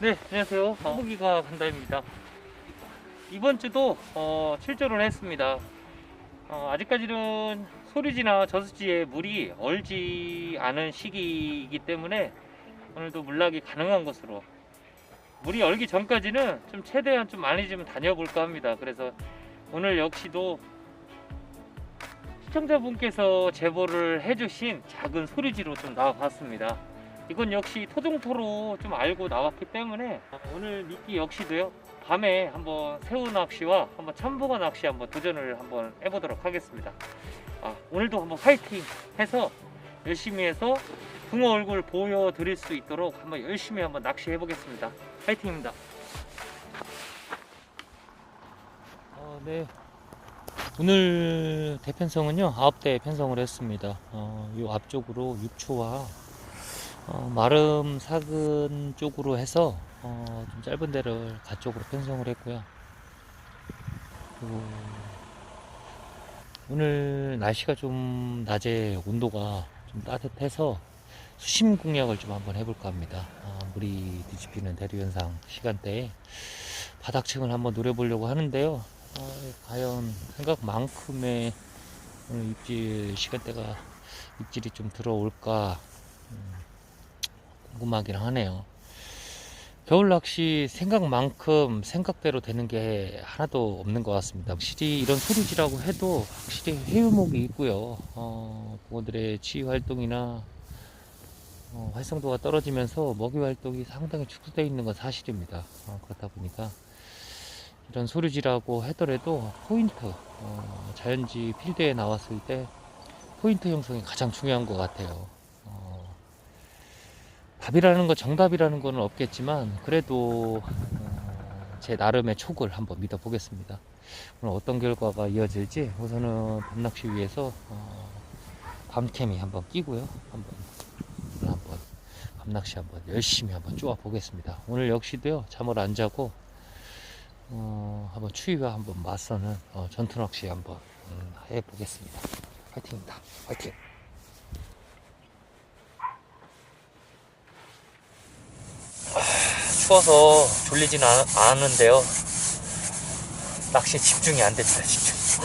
네, 안녕하세요. 허무기가 간다입니다. 이번 주도 어, 출조를 했습니다. 어, 아직까지는 소리지나 저수지에 물이 얼지 않은 시기이기 때문에 오늘도 물락이 가능한 것으로 물이 얼기 전까지는 좀 최대한 좀 많이 좀 다녀볼까 합니다. 그래서 오늘 역시도 시청자분께서 제보를 해주신 작은 소리지로 좀 나와봤습니다. 이건 역시 토종토로 좀 알고 나왔기 때문에 오늘 미끼 역시도요 밤에 한번 새우 낚시와 한번 참보가 낚시 한번 도전을 한번 해보도록 하겠습니다. 아, 오늘도 한번 파이팅 해서 열심히 해서 붕어 얼굴 보여드릴 수 있도록 한번 열심히 한번 낚시해 보겠습니다. 파이팅입니다. 어, 네. 오늘 대편성은요 아홉 대 편성을 했습니다. 어, 이 앞쪽으로 6초와 어, 마름 사근 쪽으로 해서 어, 좀 짧은 데를 가쪽으로 편성을 했고요. 그리고 오늘 날씨가 좀 낮에 온도가 좀 따뜻해서 수심 공략을 좀 한번 해볼까 합니다. 어, 물이 뒤집히는 대류현상 시간대에 바닥층을 한번 노려보려고 하는데요. 어, 과연 생각만큼의 오늘 입질 시간대가 입질이 좀 들어올까 음, 궁금하긴 하네요. 겨울 낚시 생각만큼 생각대로 되는 게 하나도 없는 것 같습니다. 확실히 이런 소리지라고 해도 확실히 해유목이 있고요. 어, 붕어들의 치유 활동이나 어, 활성도가 떨어지면서 먹이 활동이 상당히 축소되어 있는 건 사실입니다. 어, 그렇다 보니까 이런 소리지라고 하더라도 포인트, 어, 자연지 필드에 나왔을 때 포인트 형성이 가장 중요한 것 같아요. 어, 답이라는 건 정답이라는 건 없겠지만 그래도 어, 제 나름의 촉을 한번 믿어보겠습니다. 오늘 어떤 결과가 이어질지 우선은 밤낚시 위해서 어, 밤캠이 한번 끼고요. 한번 한번 밤낚시 한번 열심히 한번 쪼아 보겠습니다. 오늘 역시도요 잠을 안 자고 어, 한번 추위와 한번 맞서는 어, 전투 낚시 한번 음, 해보겠습니다. 파이팅입니다. 파이팅. 추워서 졸리진 않, 않은데요. 낚시에 집중이 안 됩니다, 집중.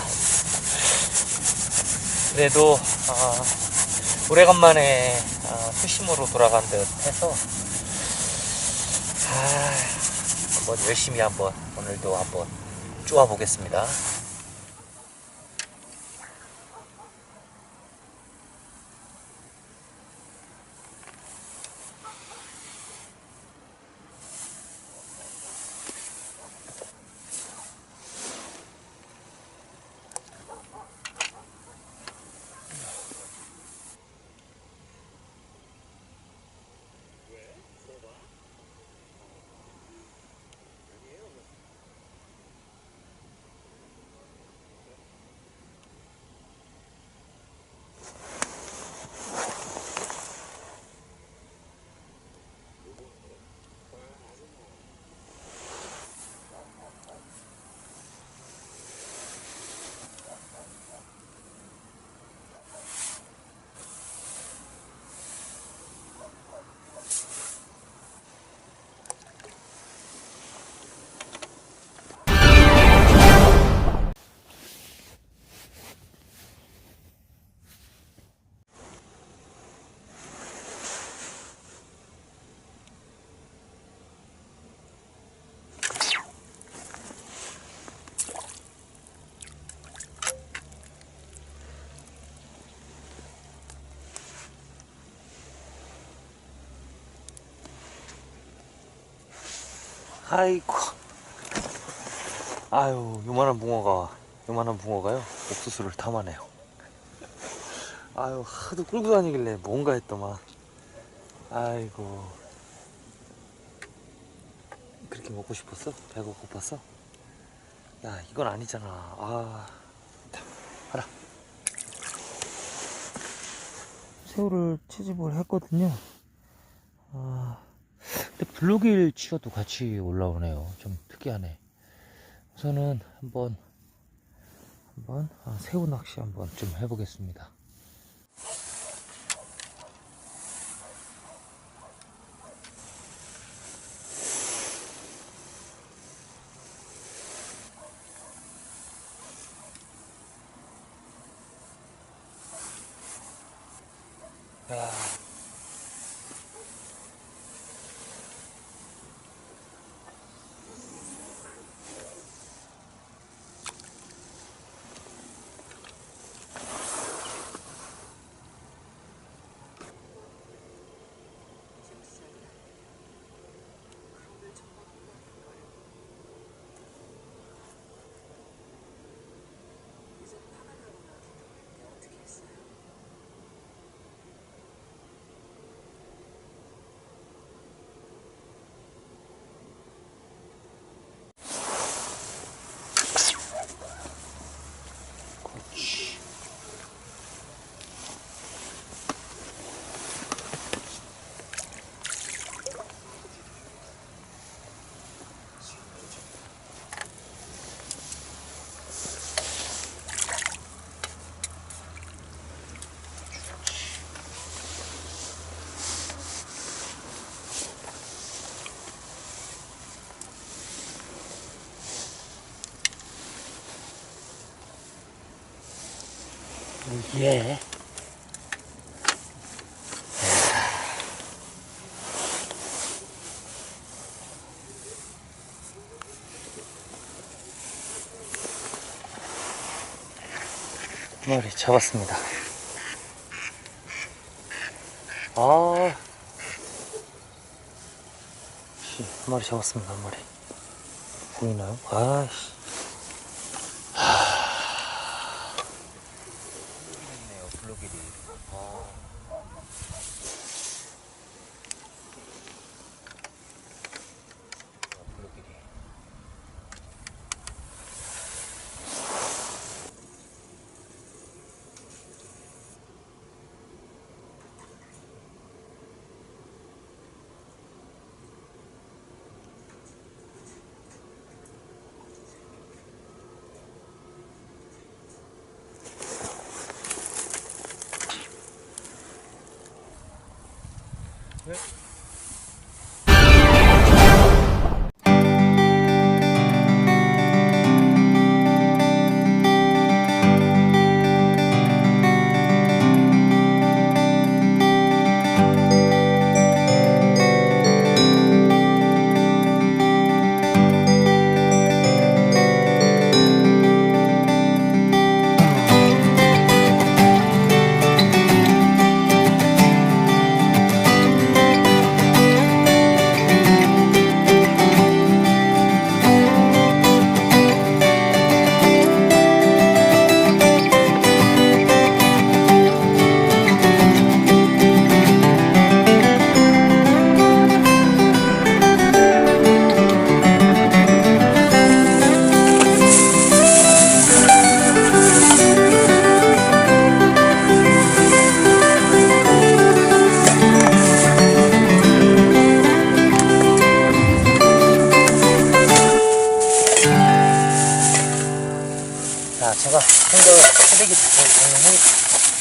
그래도, 아, 오래간만에 아, 수심으로 돌아간 듯 해서, 아, 한번 열심히 한번, 오늘도 한번 쪼아 보겠습니다. 아이고. 아유, 요만한 붕어가, 요만한 붕어가요, 옥수수를 탐하네요. 아유, 하도 끌고 다니길래 뭔가 했더만. 아이고. 그렇게 먹고 싶었어? 배가 고팠어? 야, 이건 아니잖아. 아. 하라. 새우를 채집을 했거든요. 아. 근데 블루길 치어도 같이 올라오네요. 좀 특이하네. 우선은 한번 한번 아, 새우 낚시 한번 좀 해보겠습니다. 예. 머리 잡았습니다. 아, 씨, 한 마리 잡았습니다, 한 마리. 보이나요? 아씨.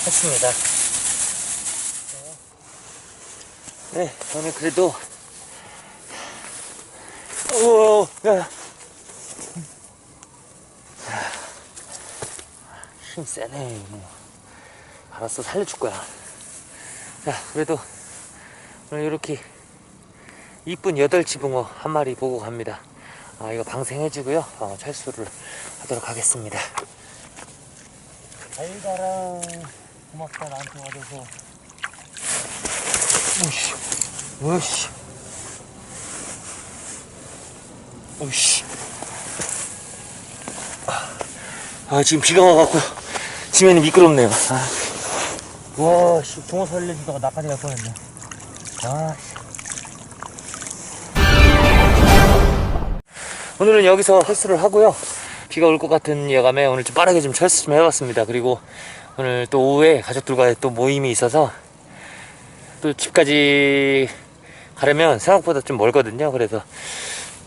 했습니다. 네, 저는 그래도, 우와, 야. 힘 세네. 뭐. 알았어, 살려줄 거야. 자, 그래도 오늘 이렇게 이쁜 여덟 지붕어 한 마리 보고 갑니다. 아, 이거 방생해주고요. 어, 철수를 하도록 하겠습니다. 잘 가라. 고맙다, 나한테 와줘서. 오씨, 오씨. 오씨. 아, 지금 비가 와갖고, 지면이 미끄럽네요. 아. 와, 씨, 동어 살려주다가 나까지 갈 뻔했네. 아, 씨. 오늘은 여기서 헬스를 하고요. 비가 올 것 같은 예감에 오늘 좀 빠르게 좀 철수 좀 해봤습니다. 그리고 오늘 또 오후에 가족들과의 또 모임이 있어서 또 집까지 가려면 생각보다 좀 멀거든요. 그래서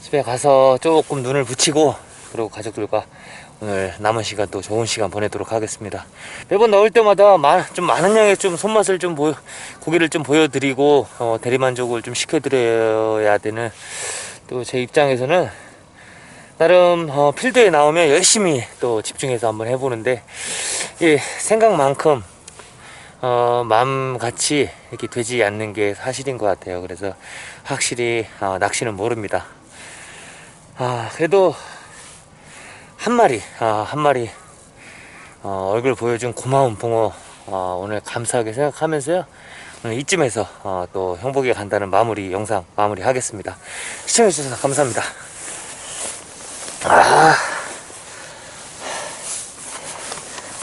집에 가서 조금 눈을 붙이고 그리고 가족들과 오늘 남은 시간 또 좋은 시간 보내도록 하겠습니다. 매번 나올 때마다 마- 좀 많은 양의 좀 손맛을 좀 보여, 고기를 좀 보여드리고 어, 대리만족을 좀 시켜드려야 되는 또 제 입장에서는 나름 어, 필드에 나오면 열심히 또 집중해서 한번 해보는데 예, 생각만큼 어, 마음같이 이렇게 되지 않는 게 사실인 것 같아요. 그래서 확실히 어, 낚시는 모릅니다. 아 그래도 한 마리 아, 한 마리 어, 얼굴 보여준 고마운 붕어 어, 오늘 감사하게 생각하면서요. 이쯤에서 어, 또 형복이 간다는 마무리 영상 마무리 하겠습니다. 시청해주셔서 감사합니다. 아.